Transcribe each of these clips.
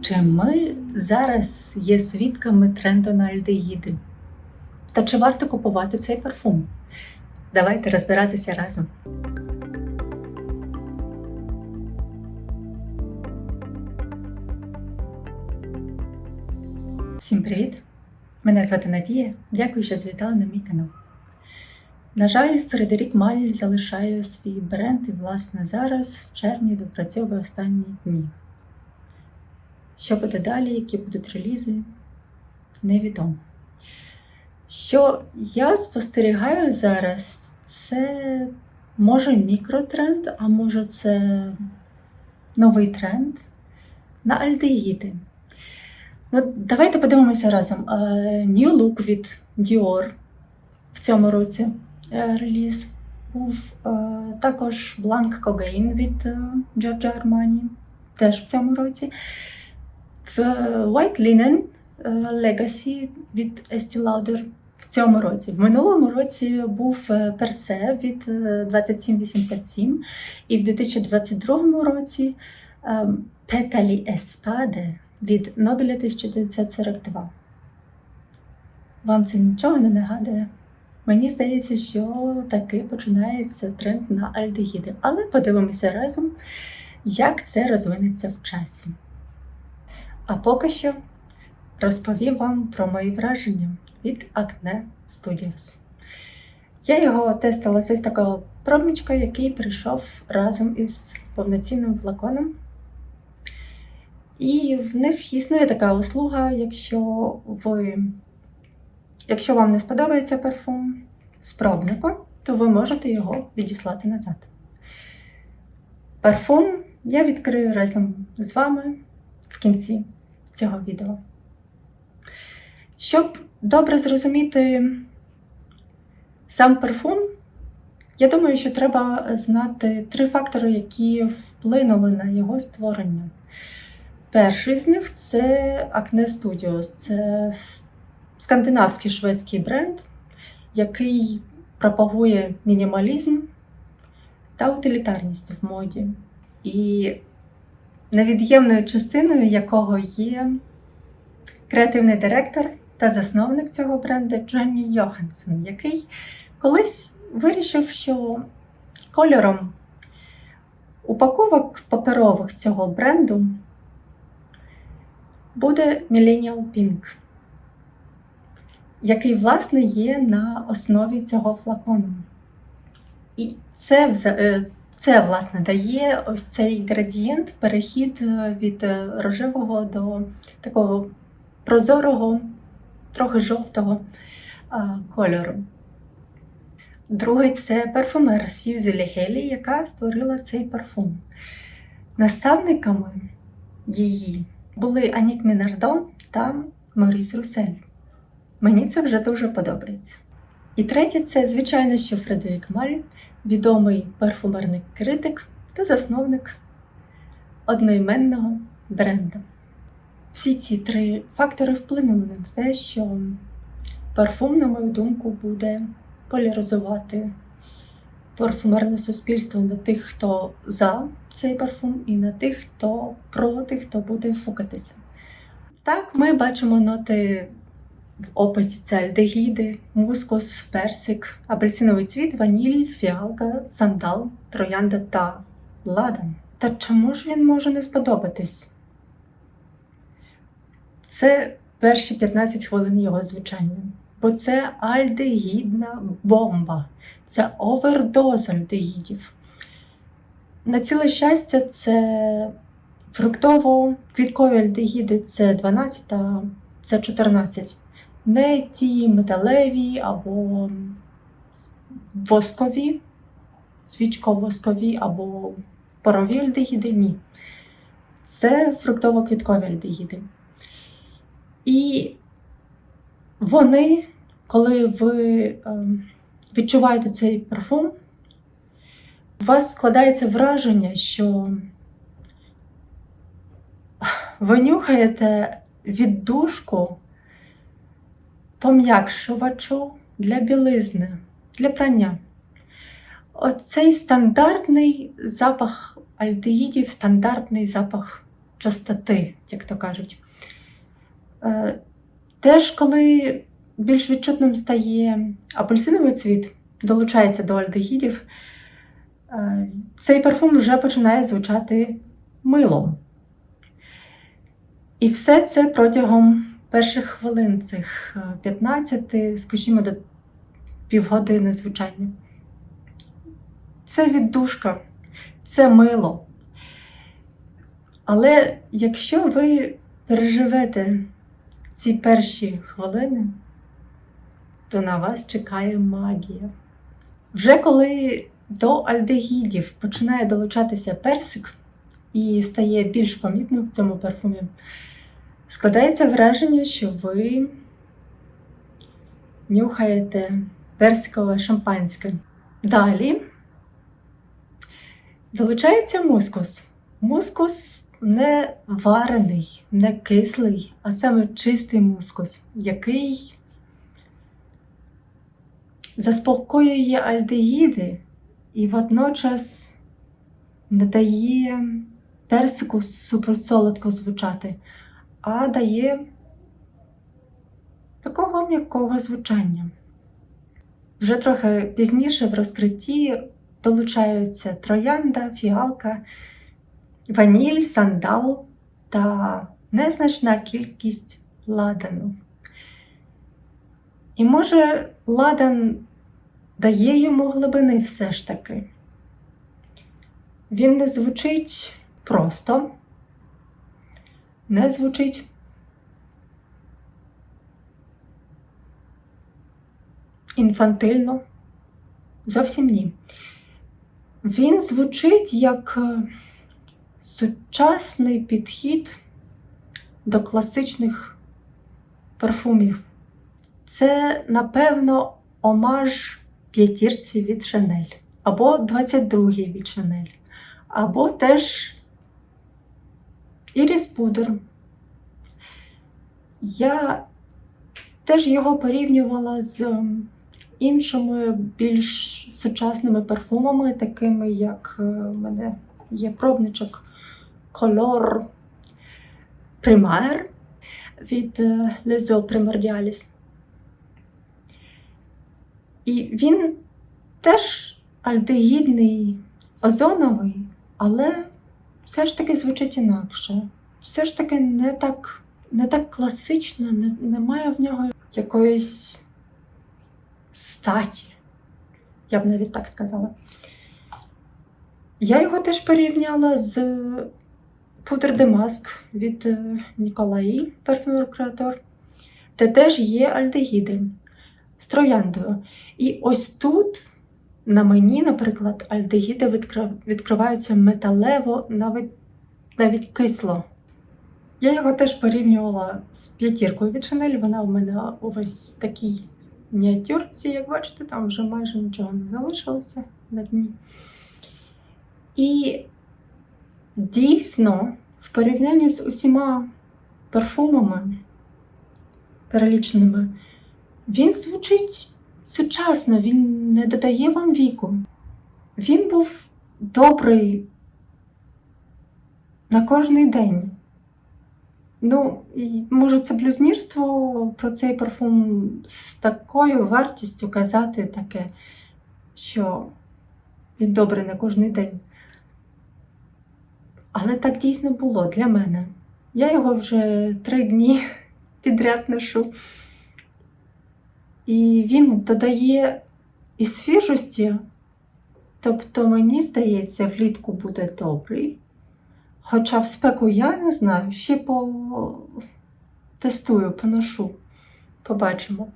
Чи ми зараз є свідками тренду на альдегіди? Та чи варто купувати цей парфум? Давайте розбиратися разом. Всім привіт! Мене звати Надія. Дякую, що завітали на мій канал. На жаль, Фредерік Маль залишає свій бренд і, власне, зараз, в червні, допрацьовує останні дні. Що буде далі, які будуть релізи, невідомо. Що я спостерігаю зараз, це може мікротренд, а може це новий тренд на альдегіди. Ну, давайте подивимося разом. Е, New Look від Dior в цьому році е, реліз був. Е, Також Blanc Cogain від Giorgio Armani теж в цьому році. В White Linen е, Legacy від Estee Lauder в цьому році. В минулому році був е, Perse від е, 2787 і в 2022 році е, Petali Espade від Нобеля 1942. Вам це нічого не нагадує? Мені здається, що таки починається тренд на альдегіди. Але подивимося разом, як це розвинеться в часі. А поки що розповім вам про мої враження від Acne Studios. Я його тестила з такого промічка, який прийшов разом із повноцінним флаконом. І в них існує така услуга, якщо ви, якщо вам не сподобається парфум з пробником, то ви можете його відіслати назад. Парфум я відкрию разом з вами в кінці цього відео. Щоб добре зрозуміти сам парфум, я думаю, що треба знати три фактори, які вплинули на його створення. Перший з них це Acne Studios. Це скандинавський шведський бренд, який пропагує мінімалізм та утилітарність в моді. І невід'ємною частиною якого є креативний директор та засновник цього бренду Джонні Йоханссон, який колись вирішив, що кольором упаковок паперових цього бренду буде Millennial Pink, який, власне, є на основі цього флакону. І це, вза- це, власне, дає ось цей градієнт, перехід е, від е, рожевого до такого прозорого, трохи жовтого кольору. Другий це парфумер Сьюзі Лігелі, яка створила цей парфум. Наставниками її були Анік Мінардон та Моріс Русель. Мені це вже дуже подобається. І третє це, звичайно, що Фредерік Маль, відомий парфумерний критик та засновник одноіменного бренду. Всі ці три фактори вплинули на те, що парфум, на мою думку, буде поляризувати парфумерне суспільство на тих, хто за цей парфум, і на тих, хто проти, хто буде фукатися. Так, ми бачимо ноти в описі це альдегіди, мускус, персик, апельсиновий цвіт, ваніль, фіалка, сандал, троянда та ладан. Та чому ж він може не сподобатись? Це перші 15 хвилин його звучання. Бо це альдегідна бомба, це овердоз альдегідів. На ціле щастя, це фруктово-квіткові альдегіди це 12, а це 14. Не ті металеві або воскові, свічково-воскові або парові альдегіди, ні. Це фруктово-квіткові альдегіди. І вони, коли ви ем, відчуваєте цей парфум, у вас складається враження, що ви нюхаєте віддушку пом'якшувачу для білизни, для прання. Оцей стандартний запах альдеїдів, стандартний запах чистоти, як то кажуть. Е, Теж, коли більш відчутним стає апельсиновий цвіт, долучається до альдегідів, е, цей парфум вже починає звучати милом. І все це протягом перших хвилин, цих е, 15, скажімо, до півгодини звучання. Це віддушка, це мило. Але якщо ви переживете ці перші хвилини, то на вас чекає магія. Вже коли до альдегідів починає долучатися персик і стає більш помітним в цьому парфумі, складається враження, що ви нюхаєте персикове шампанське. Далі долучається мускус. Мускус не варений, не кислий, а саме чистий мускус, який заспокоює альдегіди і водночас не дає персику суперсолодко звучати, а дає такого м'якого звучання. Вже трохи пізніше в розкритті долучаються троянда, фіалка, ваніль, сандал та незначна кількість ладану. І може ладан дає йому глибини все ж таки. Він не звучить просто, не звучить інфантильно. Зовсім ні. Він звучить як е, сучасний підхід до класичних парфумів. Це, напевно, омаж п'ятірці від Шанель, або 22-й від Шанель, або теж Іріс Пудер. Я теж його порівнювала з іншими більш сучасними парфумами, такими як е, в мене є пробничок Color Primaire від е, Eaux Primordialis. І він теж альдегідний, озоновий, але все ж таки звучить інакше. Все ж таки не так, не так класично, не, немає в нього якоїсь статі. Я б навіть так сказала. Я його теж порівняла з Пудр де від е, Ніколаї, парфюмер креатор, де теж є альдегіди з трояндою. І ось тут на мені, наприклад, альдегіди відкри- відкриваються металево, навіть, навіть кисло. Я його теж порівнювала з п'ятіркою від Chanel. Вона у мене ось такій мініатюрці, як бачите, там вже майже нічого не залишилося на дні. І дійсно, в порівнянні з усіма парфумами переліченими, він звучить сучасно, він не додає вам віку. Він був добрий на кожний день. Ну, може, це блюзнірство про цей парфум з такою вартістю казати таке, що він добрий на кожний день. Але так дійсно було для мене. Я його вже три дні підряд ношу. І він додає і свіжості, тобто, мені здається, влітку буде добрий. Хоча в спеку я не знаю, ще потестую, поношу, побачимо.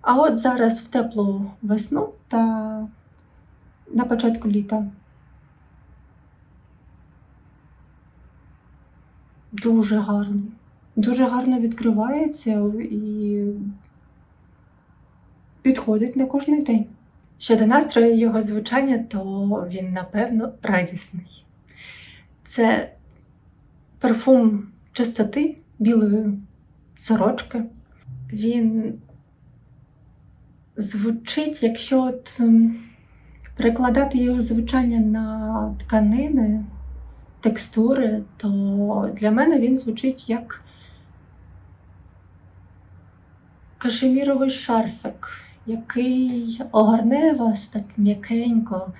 А от зараз в теплу весну та на початку літа дуже гарний. Дуже гарно відкривається і підходить на кожний день. Щодо настрою його звучання, то він, напевно, радісний. Це парфум чистоти білої сорочки. Він звучить, якщо от перекладати його звучання на тканини, текстури, то для мене він звучить як кашеміровий шарфик, який огорне вас так м'якенько,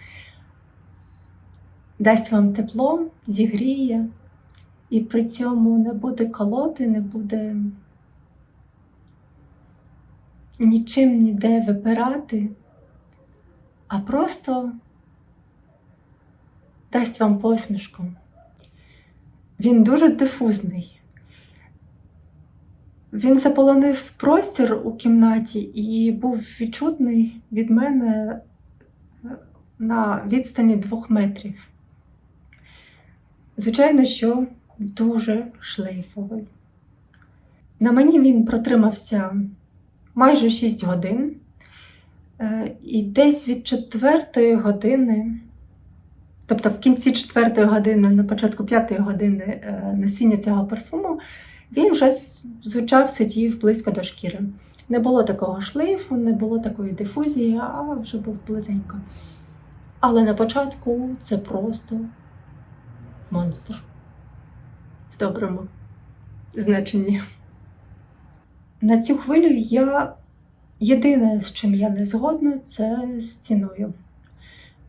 дасть вам тепло, зігріє, і при цьому не буде колоти, не буде нічим ніде випирати, а просто дасть вам посмішку. Він дуже дифузний. Він заполонив простір у кімнаті і був відчутний від мене на відстані двох метрів. Звичайно, що дуже шлейфовий. На мені він протримався майже 6 годин, Е, і десь від четвертої години, тобто в кінці четвертої години, на початку п'ятої години е, носіння цього парфуму, він вже звучав, сидів близько до шкіри. Не було такого шлейфу, не було такої дифузії, а вже був близенько. Але на початку це просто монстр в доброму значенні. На цю хвилю я єдине, з чим я не згодна, це з ціною.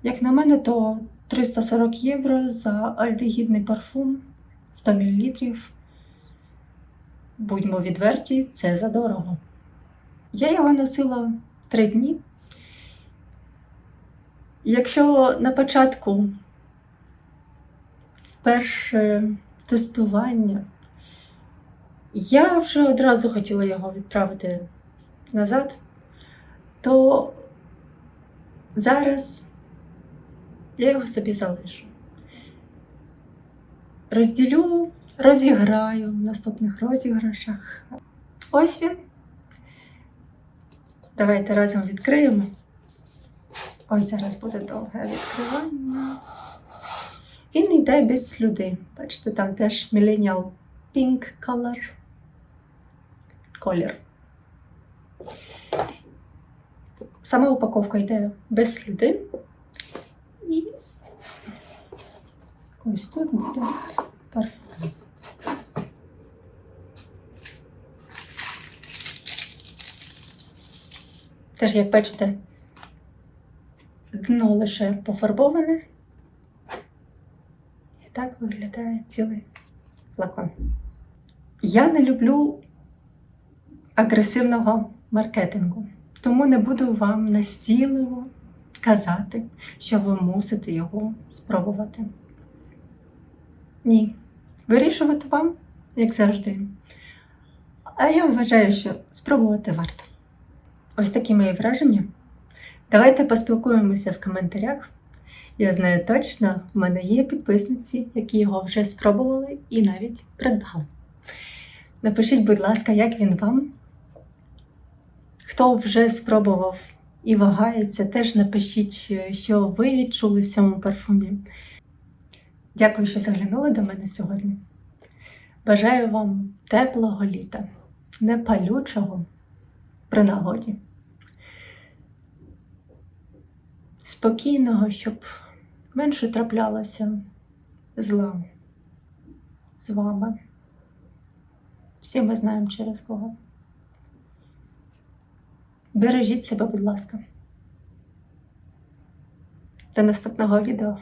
Як на мене, то 340 євро за альдегідний парфум 100 мл. Будьмо відверті, це задорого. Я його носила три дні. Якщо на початку вперше тестування я вже одразу хотіла його відправити назад, то зараз я його собі залишу. Розділю, розіграю в наступних розіграшах. Ось він. Давайте разом відкриємо. Ось зараз буде довге відкривання. Він йде без слюди. Бачите, там теж Millennial Pink Color. Колір. Сама упаковка йде без сліди. І ось тут буде парфум. Теж, як бачите, дно лише пофарбоване. І так виглядає цілий флакон. Я не люблю агресивного маркетингу, тому не буду вам настійливо казати, що ви мусите його спробувати. Ні, вирішувати вам, як завжди. А я вважаю, що спробувати варто. Ось такі мої враження. Давайте поспілкуємося в коментарях. Я знаю точно, в мене є підписниці, які його вже спробували і навіть придбали. Напишіть, будь ласка, як він вам. Хто вже спробував і вагається, теж напишіть, що ви відчули в цьому парфумі. Дякую, що заглянули до мене сьогодні. Бажаю вам теплого літа, не палючого при нагоді. Спокійного, щоб менше траплялося зла з вами. Всі ми знаємо через кого. Бережіть себе, будь ласка. До наступного відео.